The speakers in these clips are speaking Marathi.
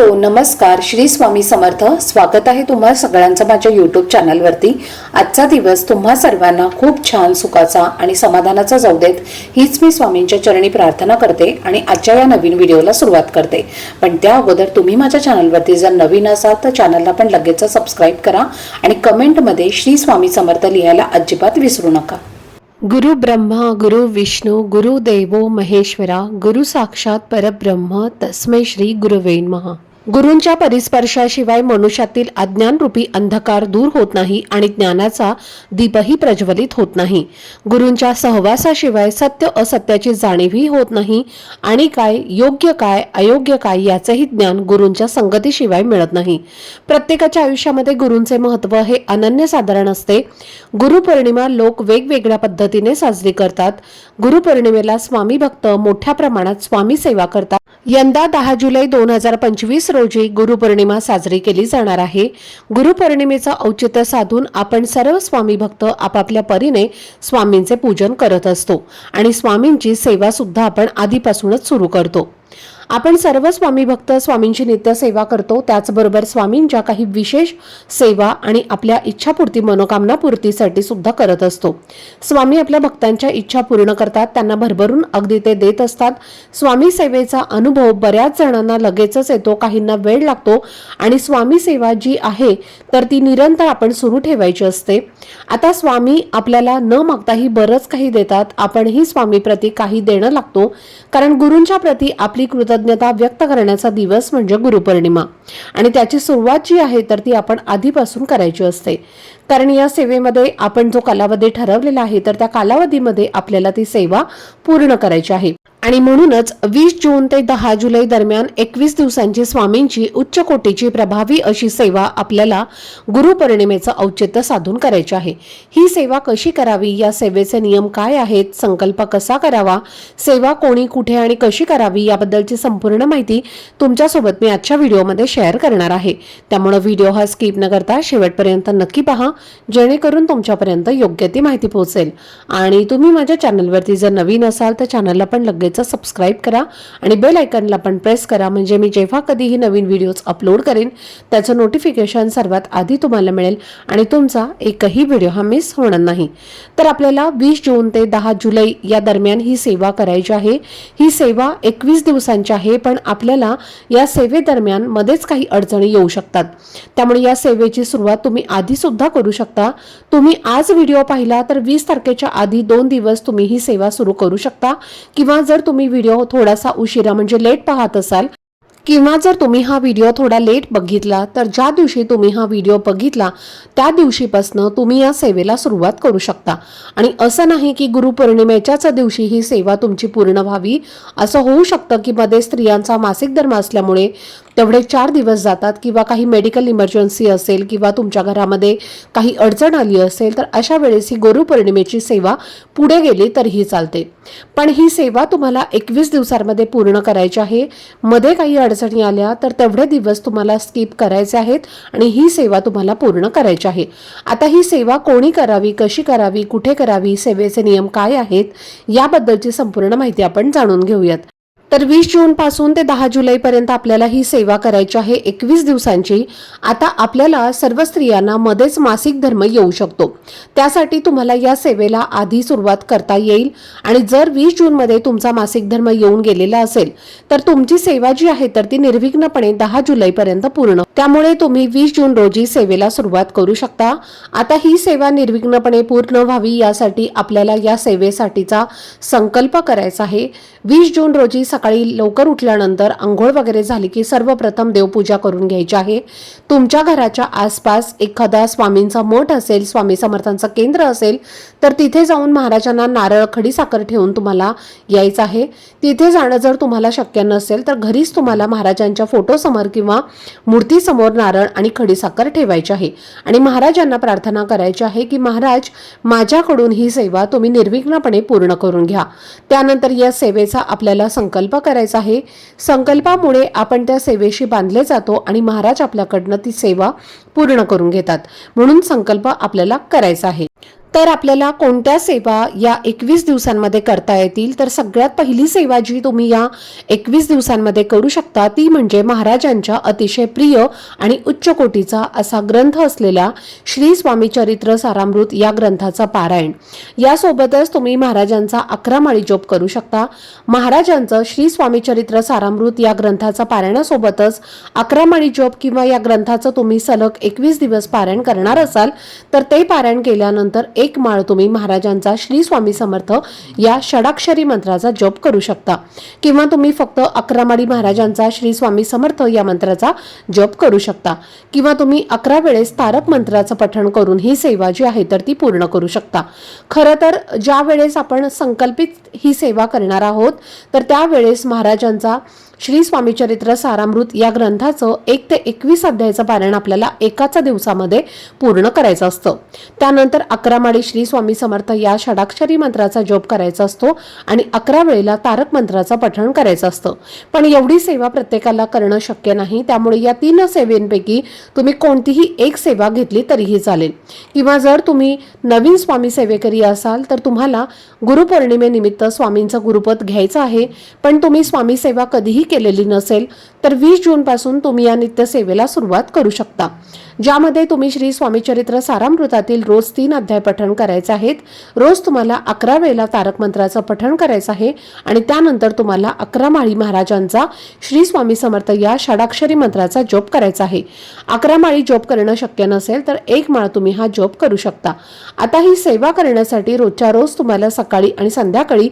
हॅलो नमस्कार. श्री स्वामी समर्थ. स्वागत आहे तुम्हा सगळ्यांचं माझ्या यूट्यूब चॅनलवरती आजचा दिवस तुम्हा सर्वांना खूप छान सुखाचा आणि समाधानाचा जाऊ देत. हीच मी स्वामींच्या चरणी प्रार्थना करते आणि आजच्या या नवीन व्हिडिओला सुरुवात करते. पण त्या अगोदर तुम्ही माझ्या चॅनलवरती जर नवीन असाल तर चॅनलला पण लगेच सबस्क्राईब करा आणि कमेंटमध्ये श्री स्वामी समर्थ लिहायला अजिबात विसरू नका. गुरु ब्रह्मा गुरु विष्णू गुरु देवो महेश्वरा गुरु साक्षात परब्रह्म तस्मै श्री गुरुवे महा गुरूंच्या परिस्पर्शाशिवाय मनुष्यातील अज्ञानरूपी अंधकार दूर होत नाही आणि ज्ञानाचा दीपही प्रज्वलित होत नाही. गुरूंच्या सहवासाशिवाय सत्य असत्याची जाणीवही होत नाही. आणि काय योग्य काय अयोग्य काय याचंही ज्ञान गुरूंच्या संगतीशिवाय मिळत नाही. प्रत्येकाच्या आयुष्यामध्ये गुरूंचे महत्त्व हे अनन्यसाधारण असते. गुरुपौर्णिमा लोक वेगवेगळ्या पद्धतीने साजरी करतात. गुरुपौर्णिमेला स्वामी भक्त मोठ्या प्रमाणात स्वामी सेवा करतात. यंदा दहा जुलै दोन हजार पंचवीस रोजी गुरुपौर्णिमा साजरी केली जाणार आहे. गुरुपौर्णिमेचं औचित्य साधून आपण सर्व स्वामी भक्त आपापल्या परीने स्वामींचे पूजन करत असतो आणि स्वामींची सेवा सुद्धा आपण आधीपासूनच सुरू करतो. आपण सर्व स्वामी भक्त स्वामींची नित्य सेवा करतो. त्याचबरोबर स्वामींच्या काही विशेष सेवा आणि आपल्या इच्छापूर्ती मनोकामना पूर्तीसाठी सुद्धा करत असतो. स्वामी आपल्या भक्तांच्या इच्छा पूर्ण करतात. त्यांना भरभरून अगदी ते देत असतात. स्वामी सेवेचा अनुभव बऱ्याच जणांना लगेचच येतो. काहींना वेळ लागतो आणि स्वामी सेवा जी आहे तर ती निरंतर आपण सुरू ठेवायची असते. आता स्वामी आपल्याला न मागताही बरंच काही देतात. आपणही स्वामी प्रती काही देणं लागतो. कारण गुरूंच्या प्रती आपली कृतज्ञता व्यक्त करण्याचा दिवस म्हणजे गुरुपौर्णिमा. आणि त्याची सुरुवात जी आहे तर ती आपण आधीपासून करायची असते. कारण या सेवेमध्ये आपण जो कालावधी ठरवलेला आहे तर त्या कालावधीमध्ये आपल्याला ती सेवा पूर्ण करायची आहे. आणि म्हणूनच वीस जून ते दहा जुलै दरम्यान एकवीस दिवसांची स्वामींची उच्च कोटीची प्रभावी अशी सेवा आपल्याला गुरुपौर्णिमेचं औचित्य साधून करायची आहे. ही सेवा कशी करावी? या सेवेचे नियम काय आहेत? संकल्प कसा करावा? सेवा कोणी कुठे आणि कशी करावी? याबद्दलची संपूर्ण माहिती तुमच्यासोबत मी आजच्या व्हिडिओमध्ये शेअर करणार आहे. त्यामुळे व्हिडिओ हा स्किप न करता शेवटपर्यंत नक्की पहा जेणेकरून तुमच्यापर्यंत योग्य ती माहिती पोहोचेल. आणि तुम्ही माझ्या चॅनलवरती जर नवीन असाल तर चॅनलला पण लगेच सबस्क्राईब करा आणि बेल आयकनला पण प्रेस करा. म्हणजे मी जेव्हा कधीही नवीन व्हिडिओज अपलोड करेन त्याचं नोटिफिकेशन सर्वात आधी तुम्हाला मिळेल आणि तुमचा एकही व्हिडिओ हा मिस होणार नाही. तर आपल्याला वीस जून ते दहा जुलै या दरम्यान ही सेवा करायची आहे. ही सेवा एकवीस दिवसांची आहे पण आपल्याला या सेवेदरम्यान मध्येच काही अडचणी येऊ शकतात. त्यामुळे या सेवेची सुरुवात तुम्ही आधी सुद्धा करू शकता. तुम्ही आज व्हिडिओ पाहिला तर वीस तारखेच्या आधी दोन दिवस तुम्ही ही सेवा सुरू करू शकता. किंवा जर तुम्ही व्हिडिओ थोडासा उशिरा म्हणजे लेट पाहत असाल किंवा जर तुम्ही हा व्हिडिओ थोडा लेट बघितला तर ज्या दिवशी तुम्ही हा व्हिडिओ बघितला त्या दिवशीपासनं तुम्ही या सेवेला सुरुवात करू शकता. आणि असं नाही की गुरुपौर्णिमेच्याच दिवशी ही सेवा तुमची पूर्ण व्हावी असं होऊ शकतं की मध्ये स्त्रियांचा मासिक धर्म असल्यामुळे तेवढे चार दिवस जातात किंवा काही मेडिकल इमर्जन्सी असेल किंवा तुमच्या घरामध्ये काही अडचण आली असेल तर अशा वेळेस ही गुरुपौर्णिमेची सेवा पुढे गेली तरीही चालते. पण ही सेवा तुम्हाला एकवीस दिवसांमध्ये पूर्ण करायची आहे. मध्ये काही अडचणी आल्या तर तेवढे दिवस तुम्हाला स्किप करायचे आहेत आणि ही सेवा तुम्हाला पूर्ण करायची आहे. आता ही सेवा कोणी करावी कशी करावी कुठे करावी सेवेचे नियम काय आहेत याबद्दलची संपूर्ण माहिती आपण जाणून घेऊयात. तर वीस जून पासून ते दहा जुलैपर्यंत आपल्याला ही सेवा करायची आहे एकवीस दिवसांची. आता आपल्याला सर्व स्त्रियांना मध्येच मासिक धर्म येऊ शकतो. त्यासाठी तुम्हाला या सेवेला आधी सुरुवात करता येईल. आणि जर वीस जूनमध्ये तुमचा मासिक धर्म येऊन गेलेला असेल तर तुमची सेवा जी आहे तर ती निर्विघ्नपणे दहा जुलैपर्यंत पूर्ण. त्यामुळे तुम्ही वीस जून रोजी सेवेला सुरुवात करू शकता. आता ही सेवा निर्विघ्नपणे पूर्ण व्हावी यासाठी आपल्याला या सेवेसाठीचा संकल्प करायचा आहे. वीस जून रोजी सकाळी लवकर उठल्यानंतर आंघोळ वगैरे झाली की सर्वप्रथम देवपूजा करून घ्यायची आहे. तुमच्या घराच्या आसपास एखादा स्वामींचा मठ असेल स्वामी समर्थांचं केंद्र असेल तर तिथे जाऊन महाराजांना नारळ खडीसाखर ठेवून तुम्हाला यायचं आहे. तिथे जाणं जर तुम्हाला शक्य नसेल तर घरीच तुम्हाला महाराजांच्या फोटोसमोर किंवा मूर्तीसमोर नारळ आणि खडीसाखर ठेवायची आहे. आणि महाराजांना प्रार्थना करायची आहे की महाराज माझ्याकडून ही सेवा तुम्ही निर्विघ्नपणे पूर्ण करून घ्या. त्यानंतर या सेवेचा आपल्याला संकल्प करायचा आहे. संकल्पामुळे आपण त्या सेवेशी बांधले जातो आणि महाराज आपल्याकडनं ती सेवा पूर्ण करून घेतात. म्हणून संकल्प आपल्याला करायचा आहे. तर आपल्याला कोणत्या सेवा या एकवीस दिवसांमध्ये करता येतील? तर सगळ्यात पहिली सेवा जी तुम्ही या एकवीस दिवसांमध्ये करू शकता ती म्हणजे महाराजांच्या अतिशय प्रिय आणि उच्च कोटीचा असा ग्रंथ असलेला श्री स्वामी चरित्र सारामृत या ग्रंथाचा पारायण. यासोबतच तुम्ही महाराजांचा अकरा माळी जोप करू शकता. महाराजांचं श्री स्वामी चरित्र सारामृत या ग्रंथाचा पारायणासोबतच अकरा माळी जोप किंवा या ग्रंथाचं तुम्ही सलग एकवीस दिवस पारायण करणार असाल तर ते पारायण केल्यानंतर एक माळ तुम्ही महाराजांचा श्री स्वामी समर्थ या षडाक्षरी मंत्राचा जप करू शकता. किंवा तुम्ही फक्त अकरा माळी महाराजांचा श्री स्वामी समर्थ या मंत्राचा जप करू शकता. किंवा तुम्ही अकरा वेळेस तारक मंत्राचं पठण करून ही सेवा जी आहे तर ती पूर्ण करू शकता. खरं तर ज्या वेळेस आपण संकल्पित ही सेवा करणार आहोत तर त्यावेळेस महाराजांचा श्री स्वामी चरित्र सारामृत या ग्रंथाचं एक ते एकवीस अध्यायाचं पारायण आपल्याला एकाच दिवसामध्ये पूर्ण करायचं असतं. त्यानंतर अकरा माळी श्री स्वामी समर्थ या षडाक्षरी मंत्राचा जप करायचा असतो आणि अकरा वेळेला तारक मंत्राचं पठण करायचं असतं. पण एवढी सेवा प्रत्येकाला करणं शक्य नाही त्यामुळे या तीन सेवेंपैकी तुम्ही कोणतीही एक सेवा घेतली तरीही चालेल. किंवा जर तुम्ही नवीन स्वामी सेवेकरी असाल तर तुम्हाला गुरुपौर्णिमेनिमित्त स्वामींचं गुरुपद घ्यायचं आहे पण तुम्ही स्वामी सेवा कधीही केलेली नसेल तर वीस जूनपासून तुम्ही या नित्यसेवेला सुरुवात करू शकता. ज्यामध्ये तुम्ही श्री स्वामी चरित्र सारामृतातील रोज तीन अध्याय पठण करायचे आहेत. रोज तुम्हाला अकरा वेळेला तारक मंत्राचं पठण करायचं आहे आणि त्यानंतर तुम्हाला अकरा माळी महाराजांचा श्री स्वामी समर्थ या षडाक्षरी मंत्राचा जप करायचा आहे. अकरा माळी जप करणं शक्य नसेल तर एक माळ तुम्ही हा जप करू शकता. आता ही सेवा करण्यासाठी रोजच्या रोज तुम्हाला सकाळी आणि संध्याकाळी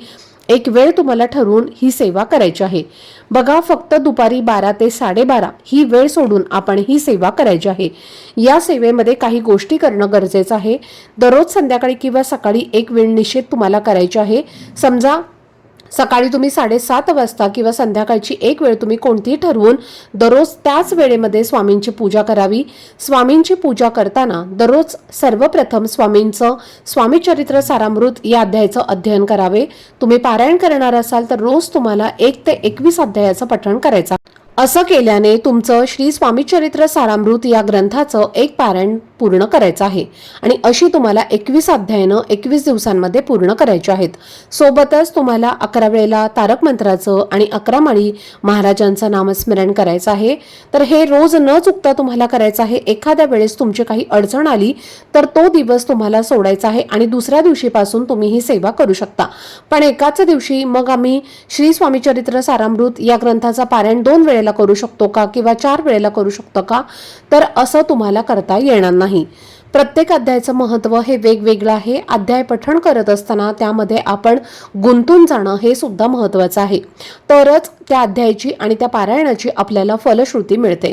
एक वेळ तुम्हाला ठरवून ही सेवा करायची आहे. बघा फक्त दुपारी बारा ते साडेबारा ही वेळ सोडून आपण ही सेवा करायची आहे. या सेवेमध्ये काही गोष्टी करणं गरजेचं आहे. दररोज संध्याकाळी किंवा सकाळी एक वेळ निश्चित तुम्हाला करायची आहे. समजा सकाळी तुम्ही साडेसात वाजता किंवा संध्याकाळची एक वेळ तुम्ही कोणतीही ठरवून दररोज त्याच वेळेमध्ये स्वामींची पूजा करावी. स्वामींची पूजा करताना दररोज सर्वप्रथम स्वामींचं स्वामी चरित्र सारामृत या अध्यायाचं अध्ययन करावे. तुम्ही पारायण करणार असाल तर रोज तुम्हाला एक ते एकवीस अध्यायाचं पठण करायचं असं केल्याने तुमचं श्री स्वामीचरित्र सारामृत या ग्रंथाचं एक पारायण पूर्ण करायचं आहे. आणि अशी तुम्हाला एकवीस अध्यायनं एकवीस दिवसांमध्ये पूर्ण करायची आहेत. सोबतच तुम्हाला अकरा वेळेला तारक मंत्राचं आणि अकरा माळी महाराजांचं नामस्मरण करायचं आहे. तर हे रोज न चुकता तुम्हाला करायचं आहे. एखाद्या वेळेस तुमची काही अडचण आली तर तो दिवस तुम्हाला सोडायचा आहे आणि दुसऱ्या दिवशीपासून तुम्ही ही सेवा करू शकता. पण एकाच दिवशी मग आम्ही श्री स्वामीचरित्र सारामृत या ग्रंथाचा पारायण दोन वेळेला करू शकतो का किंवा चार वेळेला करू शकतो का? तर असं तुम्हाला करता येणार नाही. प्रत्येक अध्यायाचं महत्त्व हे वेगवेगळं आहे. अध्याय पठण करत असताना त्यामध्ये आपण गुंतून जाणं हे सुद्धा महत्त्वाचं आहे. तरच त्या अध्यायाची आणि त्या पारायणाची आपल्याला फलश्रुती मिळते.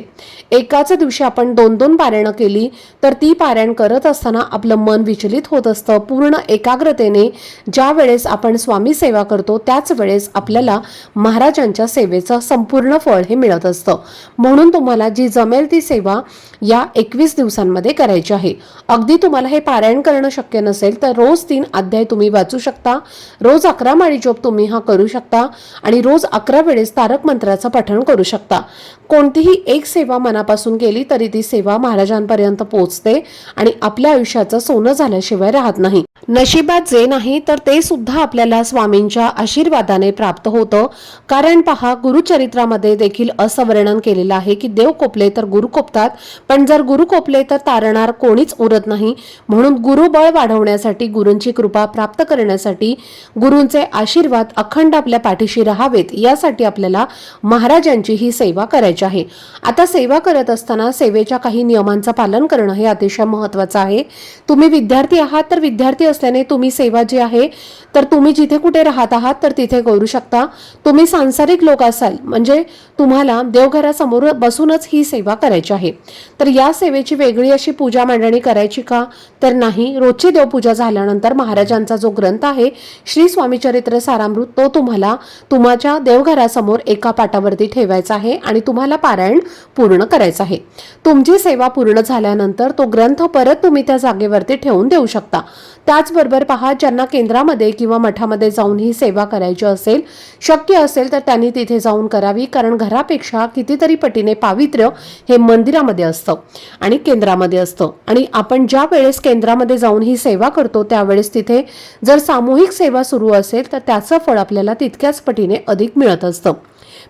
एकाच दिवशी आपण दोन दोन पारायणं केली तर ती पारायण करत असताना आपलं मन विचलित होत असतं. पूर्ण एकाग्रतेने ज्या वेळेस आपण स्वामी सेवा करतो त्याच वेळेस आपल्याला महाराजांच्या सेवेचं संपूर्ण फळ हे मिळत असतं. म्हणून तुम्हाला जी जमेल ती सेवा या एकवीस दिवसांमध्ये करायची आहे. अगदी तुम्हाला हे पारायण करणं शक्य नसेल तर रोज तीन अध्याय तुम्ही वाचू शकता. रोज अकरा माळी जप तुम्ही हा करू शकता. आणि रोज अकरा वेळेस तारक मंत्राचं पठण करू शकता. कोणतीही एक सेवा मनापासून केली तरी ती सेवा महाराजांपर्यंत पोहोचते आणि आपल्या आयुष्याचं सोनं झाल्याशिवाय राहत नाही. नशिबात जे नाही तर ते सुद्धा आपल्याला स्वामींच्या आशीर्वादाने प्राप्त होतं. कारण पहा गुरुचरित्रामध्ये देखील असं वर्णन केलेलं आहे की देव कोपले तर गुरु कोपतात पण जर गुरु कोपले तर तारणार कोणीच उरत नाही. म्हणून गुरुबळ वाढवण्यासाठी गुरूंची कृपा प्राप्त करण्यासाठी गुरूंचे आशीर्वाद अखंड आपल्या पाठीशी राहावेत यासाठी आपल्याला महाराजांची ही सेवा करायची आहे. आता सेवा करत असताना सेवेच्या काही नियमांचं पालन करणं हे अतिशय महत्वाचं आहे. तुम्ही विद्यार्थी आहात तर विद्यार्थी असल्याने तुम्ही सेवा जी आहे तर तुम्ही जिथे कुठे राहत आहात तर तिथे करू शकता. तुम्ही सांसारिक लोक असाल म्हणजे तुम्हाला देवघरासमोर बसूनच ही सेवा करायची आहे. तर या सेवेची वेगळी अशी पूजा मांडणी करायची का? तर नाही. रोजची देवपूजा झाल्यानंतर महाराजांचा जो ग्रंथ आहे श्री स्वामी चरित्र सारामृत तो तुम्हाला तुमच्या देवघरासमोर एका पाटावरती ठेवायचा आहे आणि तुम्हाला पारायण पूर्ण करायचं आहे. तुमची सेवा पूर्ण झाल्यानंतर तो ग्रंथ परत तुम्ही त्या जागेवरती ठेवून देऊ शकता. त्याचबरोबर पहा ज्यांना केंद्रामध्ये किंवा मठामध्ये जाऊन ही सेवा करायची असेल शक्य असेल तर त्यांनी तिथे जाऊन करावी कारण घरापेक्षा कितीतरी पटीने पावित्र्य हे मंदिरामध्ये असतं आणि केंद्रामध्ये असतं. आणि आपण ज्या वेळेस केंद्रामध्ये जाऊन ही सेवा करतो त्यावेळेस तिथे जर सामूहिक सेवा सुरू असेल तर त्याचं फळ आपल्याला तितक्याच पटीने अधिक मिळत असतं.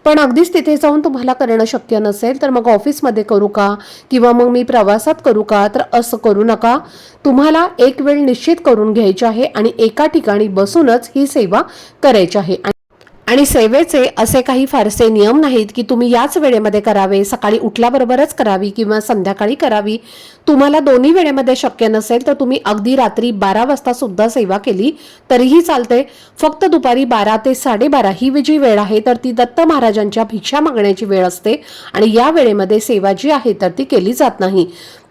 पण अगदीच तिथे जाऊन तुम्हाला करणं शक्य नसेल तर मग ऑफिसमध्ये करू का? किंवा मग मी प्रवासात करू का? तर असं करू नका. तुम्हाला एक वेळ निश्चित करून घ्यायची आहे आणि एका ठिकाणी बसूनच ही सेवा करायची आहे. आणि सेवेचे असे काही फारसे नियम नाहीत की तुम्ही याच वेळेमध्ये करावे सकाळी उठल्याबरोबरच करावी किंवा संध्याकाळी करावी. तुम्हाला दोन्ही वेळेमध्ये शक्य नसेल तर तुम्ही अगदी रात्री बारा वाजता सुद्धा सेवा केली तरीही चालते. फक्त दुपारी बारा ते साडेबारा ही जी वेळ आहे तर ती दत्त महाराजांच्या भिक्षा मागण्याची वेळ असते आणि या वेळेमध्ये सेवा जी आहे तर ती केली जात नाही.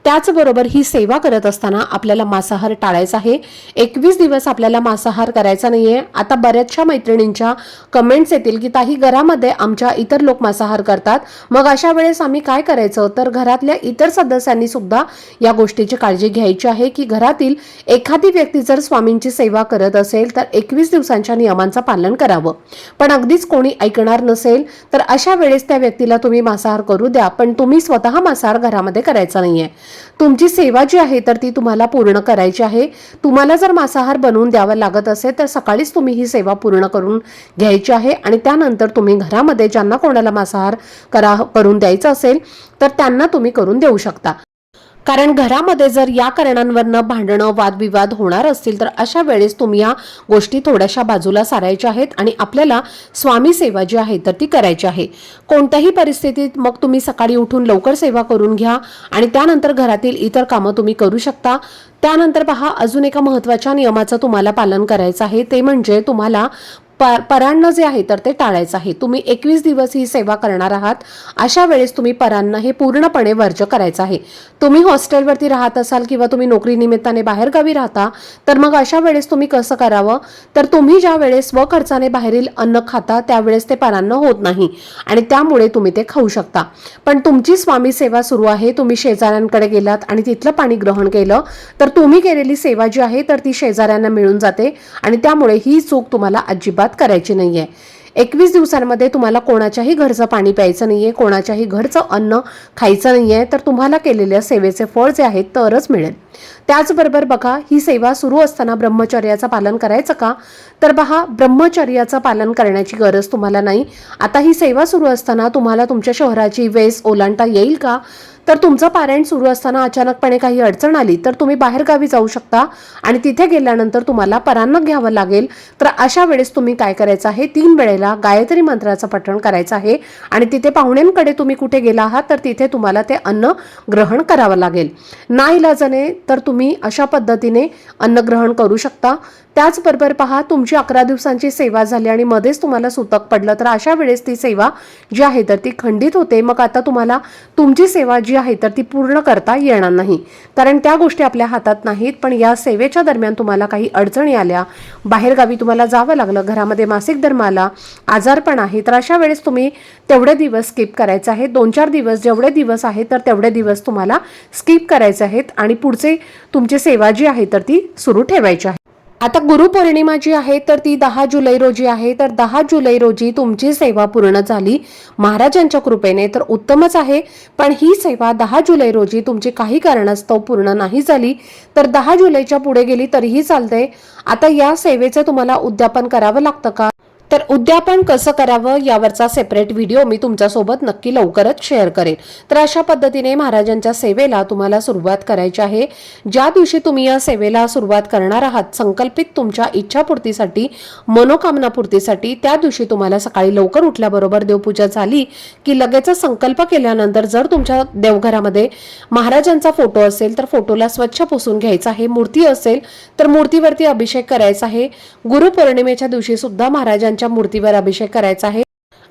त्याचबरोबर ही सेवा करत असताना आपल्याला मांसाहार टाळायचा आहे. एकवीस दिवस आपल्याला मांसाहार करायचा नाहीये. आता बऱ्याचशा मैत्रिणींच्या कमेंट्स येतील की ताही घरामध्ये आमच्या इतर लोक मांसाहार करतात. मग अशा वेळेस आम्ही काय करायचं? तर घरातल्या इतर सदस्यांनी सुद्धा या गोष्टीची काळजी घ्यायची आहे की घरातील एखादी व्यक्ती जर स्वामींची सेवा करत असेल तर एकवीस दिवसांच्या नियमांचं पालन करावं. पण अगदीच कोणी ऐकणार नसेल तर अशा वेळेस त्या व्यक्तीला तुम्ही मांसाहार करू द्या. पण तुम्ही स्वतः मांसाहार घरामध्ये करायचा नाहीये. तुमची सेवा जी आहे तर ती तुम्हाला पूर्ण करायची आहे. तुम्हाला जर मांसाहार बनवून द्यावा लागत असेल तर सकाळीच तुम्ही ही सेवा पूर्ण करून घ्यायची आहे. आणि त्यानंतर तुम्ही घरामध्ये ज्यांना कोणाला मांसाहार करा करून द्यायचा असेल तर त्यांना तुम्ही करून देऊ शकता. कारण घरामध्ये जर या कारणांवरनं भांडणं वादविवाद होणार असतील तर अशा वेळेस तुम्ही या गोष्टी थोड्याशा बाजूला सारायच्या आहेत आणि आपल्याला स्वामी सेवा जी आहे तर ती करायची आहे. कोणत्याही परिस्थितीत मग तुम्ही सकाळी उठून लवकर सेवा करून घ्या आणि त्यानंतर घरातील इतर कामं तुम्ही करू शकता. त्यानंतर पहा अजून एका महत्त्वाच्या नियमाचं तुम्हाला पालन करायचं आहे. ते म्हणजे तुम्हाला प परान्न जे आहे तर ते टाळायचं आहे. तुम्ही एकवीस दिवस ही सेवा करणार आहात. अशा वेळेस तुम्ही परान्न हे पूर्णपणे वर्ज करायचं आहे. तुम्ही हॉस्टेलवरती राहत असाल किंवा तुम्ही नोकरी निमित्ताने बाहेरगावी राहता तर मग अशा वेळेस तुम्ही कसं करावं? तर तुम्ही ज्या वेळेस स्वखर्चाने बाहेरील अन्न खाता त्यावेळेस ते परान्न होत नाही आणि त्यामुळे तुम्ही ते खाऊ शकता. पण तुमची स्वामी सेवा सुरू आहे तुम्ही शेजाऱ्यांकडे गेलात आणि तिथलं पाणी ग्रहण केलं तर तुम्ही केलेली सेवा जी आहे तर ती शेजाऱ्यांना मिळून जाते आणि त्यामुळे ही चूक तुम्हाला अजिबात करायची नाहीये. एकवीस दिवसांमध्ये तुम्हाला कोणाच्याही घरचं पाणी प्यायचं नाही आहे कोणाच्याही घरचं अन्न खायचं नाही आहे तर तुम्हाला केलेल्या सेवेचे फळ जे आहे तरच मिळेल. त्याचबरोबर बघा ही सेवा सुरू असताना ब्रह्मचर्याचं पालन करायचं का? तर पहा ब्रह्मचर्याचं पालन करण्याची गरज तुम्हाला नाही. आता ही सेवा सुरू असताना तुम्हाला तुमच्या शहराची वेस ओलांडता येईल का? तर तुमचं पारायण सुरू असताना अचानकपणे काही अडचण आली तर तुम्ही बाहेरगावी जाऊ शकता आणि तिथे गेल्यानंतर तुम्हाला परान्न घ्यावं लागेल. तर अशा वेळेस तुम्ही काय करायचं आहे? तीन वेळेला गायत्री मंत्राचं पठण करायचं आहे आणि तिथे पाहुण्यांकडे तुम्ही कुठे गेला आहात? तर तिथे तुम्हाला ते अन्न ग्रहण करावं लागेल. नाईलाजाने तर तुम्ही अशा पद्धतीने अन्न ग्रहण करू शकता. त्याचबरोबर पहा तुमची अकरा दिवसांची सेवा झाली आणि मध्येच तुम्हाला सुतक पडलं. तर अशा वेळेस ती सेवा जी आहे तर ती खंडित होते. मग आता तुम्हाला तुमची सेवा जी आहे तर ती पूर्ण करता येणार नाही. कारण त्या गोष्टी आपल्या हातात नाहीत पण या सेवेच्या दरम्यान तुम्हाला काही अडचणी आल्या. बाहेरगावी तुम्हाला जावं लागलं घरामध्ये मासिक धर्म आला आजारपण आहे. तर अशा वेळेस तुम्ही तेवढे दिवस स्किप करायचे आहेत. दोन चार दिवस जेवढे दिवस आहेत तर तेवढे दिवस तुम्हाला स्किप करायचे आहेत आणि पुढचे तुमची सेवा जी आहे तर ती सुरू ठेवायची आहे. आता गुरुपौर्णिमा जी आहे तर ती दहा जुलै रोजी आहे. तर दहा जुलै रोजी तुमची सेवा पूर्ण झाली. महाराजांच्या कृपेने तर उत्तमच आहे. पण ही सेवा दहा जुलै रोजी तुमची काही कारणास्तव पूर्ण नाही झाली. तर दहा जुलैच्या पुढे गेली तरीही चालते आता या सेवेचं तुम्हाला उद्यापन करावं लागतं का? तर उद्यापन कसं करावं यावरचा सेपरेट व्हिडिओ मी तुमच्यासोबत नक्की लवकरच शेअर करेन. तर अशा पद्धतीने महाराजांच्या सेवेला तुम्हाला सुरुवात करायची आहे. ज्या दिवशी तुम्ही या सेवेला सुरुवात करणार आहात संकल्पित तुमच्या इच्छापूर्तीसाठी मनोकामनापूर्तीसाठी त्या दिवशी तुम्हाला सकाळी लवकर उठल्याबरोबर देवपूजा झाली की लगेचच संकल्प केल्यानंतर जर तुमच्या देवघरामध्ये महाराजांचा फोटो असेल तर फोटोला स्वच्छ पुसून घ्यायचा आहे. मूर्ती असेल तर मूर्तीवरती अभिषेक करायचा आहे. गुरुपौर्णिमेच्या दिवशी सुद्धा महाराजांच्या मूर्तीवर अभिषेक करायचा आहे.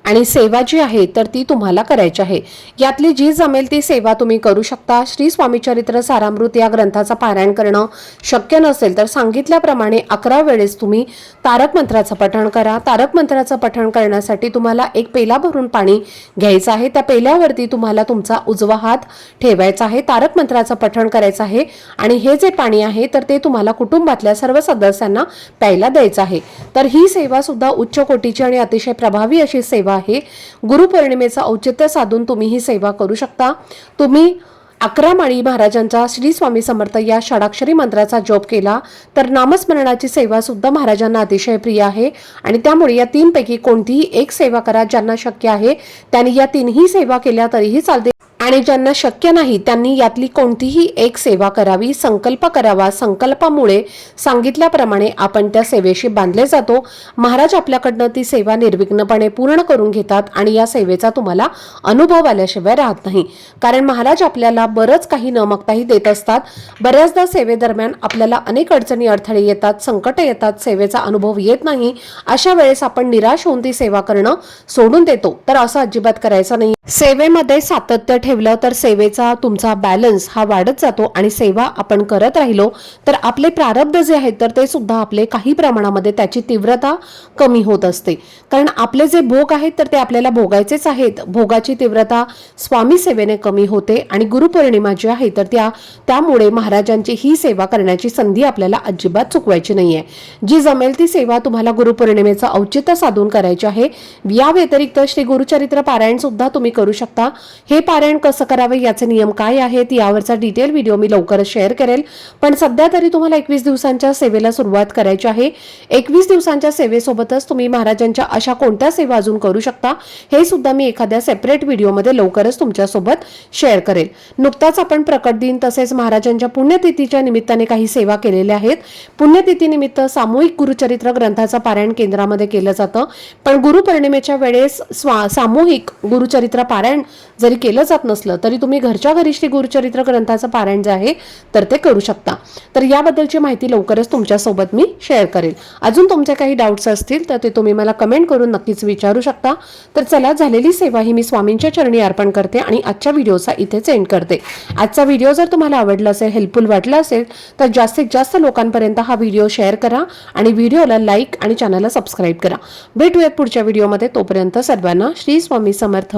आणि सेवा जी आहे तर ती तुम्हाला करायची आहे. यातली जी जमेल ती सेवा तुम्ही करू शकता. श्री स्वामी चरित्र सारामृत या ग्रंथाचं पारायण करणं शक्य नसेल तर सांगितल्याप्रमाणे अकरा वेळेस तुम्ही तारक मंत्राचं पठण करा. तारक मंत्राचं पठण करण्यासाठी तुम्हाला एक पेला भरून पाणी घ्यायचं आहे. त्या पेल्यावरती तुम्हाला तुमचा उजवा हात ठेवायचा आहे. तारक मंत्राचं पठण करायचं आहे आणि हे जे पाणी आहे तर ते तुम्हाला कुटुंबातल्या सर्व सदस्यांना प्यायला द्यायचं आहे. तर ही सेवा सुद्धा उच्च कोटीची आणि अतिशय प्रभावी अशी सेवा आहे. गुरुपौर्णिमेचं औचित्य साधून तुम्ही ही सेवा करू शकता. तुम्ही अकरा माळी महाराजांचा श्री स्वामी समर्थ या षडाक्षरी मंत्राचा जप केला तर नामस्मरणाची सेवा सुद्धा महाराजांना अतिशय प्रिय आहे. आणि त्यामुळे या तीनपैकी कोणतीही एक सेवा करा ज्यांना शक्य आहे. त्यांनी या तीनही सेवा केल्या तरीही चालते. आणि ज्यांना शक्य नाही त्यांनी यातली कोणतीही एक सेवा करावी संकल्प करावा संकल्पामुळे सांगितल्याप्रमाणे आपण त्या सेवेशी बांधले जातो. महाराज आपल्याकडनं ती सेवा निर्विघ्नपणे पूर्ण करून घेतात आणि या सेवेचा तुम्हाला अनुभव आल्याशिवाय राहत नाही. कारण महाराज आपल्याला बरंच काही न मागताही देत असतात. बऱ्याचदा सेवेदरम्यान आपल्याला अनेक अडचणी अडथळे येतात संकट येतात सेवेचा अनुभव येत नाही. अशा वेळेस आपण निराश होऊन ती सेवा करणं सोडून देतो. तर असं अजिबात करायचं नाही. सेवेमध्ये सातत्य ठेवलं तर सेवेचा तुमचा बॅलन्स हा वाढत जातो आणि सेवा आपण करत राहिलो तर आपले प्रारब्ध जे आहेत तर ते सुद्धा आपले काही प्रमाणामध्ये त्याची तीव्रता कमी होत असते. कारण आपले जे भोग आहेत तर ते आपल्याला भोगायचेच आहेत. भोगाची तीव्रता स्वामी सेवेने कमी होते आणि गुरुपौर्णिमा जी आहे तर त्या त्यामुळे महाराजांची ही सेवा करण्याची संधी आपल्याला अजिबात चुकवायची नाहीये. जी जमेल ती सेवा तुम्हाला गुरुपौर्णिमेचं औचित्य साधून करायची आहे. या व्यतिरिक्त श्री गुरुचरित्र पारायण सुद्धा तुम्ही करू शकता. हे पारायण कसं करावे याचे नियम काय आहेत यावरचा डिटेल व्हिडिओ मी लवकरच शेअर करेल. पण सध्या तरी तुम्हाला एकवीस दिवसांच्या सेवेला सुरुवात करायची आहे. एकवीस दिवसांच्या सेवेसोबतच तुम्ही महाराजांच्या अशा कोणत्या सेवा अजून करू शकता हे सुद्धा मी एखाद्या सेपरेट व्हिडिओमध्ये लवकरच तुमच्यासोबत शेअर करेल. नुकताच आपण प्रकट दिन तसेच महाराजांच्या पुण्यतिथीच्या निमित्ताने काही सेवा केलेल्या आहेत. पुण्यतिथीनिमित्त सामूहिक गुरुचरित्र ग्रंथाचं पारायण केंद्रामध्ये केलं जातं. पण गुरुपौर्णिमेच्या वेळेस स्वा सामूहिक गुरुचरित्र पारायण जरी केलं जात नसलं तरी तुम्ही घरच्या घरी श्री गुरुचरित्र ग्रंथाचं पारायण जे आहे तर ते करू शकता. तर याबद्दलची माहिती लवकरच तुमच्यासोबत मी शेअर करेल. अजून तुमचे काही डाऊट्स असतील तर ते तुम्ही मला कमेंट करून नक्कीच विचारू शकता. तर चला झालेली सेवा ही मी स्वामींच्या चरणी अर्पण करते आणि आजच्या व्हिडिओचा इथेच एंड करते. आजचा व्हिडिओ जर तुम्हाला आवडला असेल हेल्पफुल वाटला असेल तर जास्तीत जास्त लोकांपर्यंत हा व्हिडिओ शेअर करा आणि व्हिडिओला लाईक आणि चॅनलला सबस्क्राईब करा. भेटूयात पुढच्या व्हिडिओमध्ये तोपर्यंत सर्वांना श्री स्वामी समर्थ.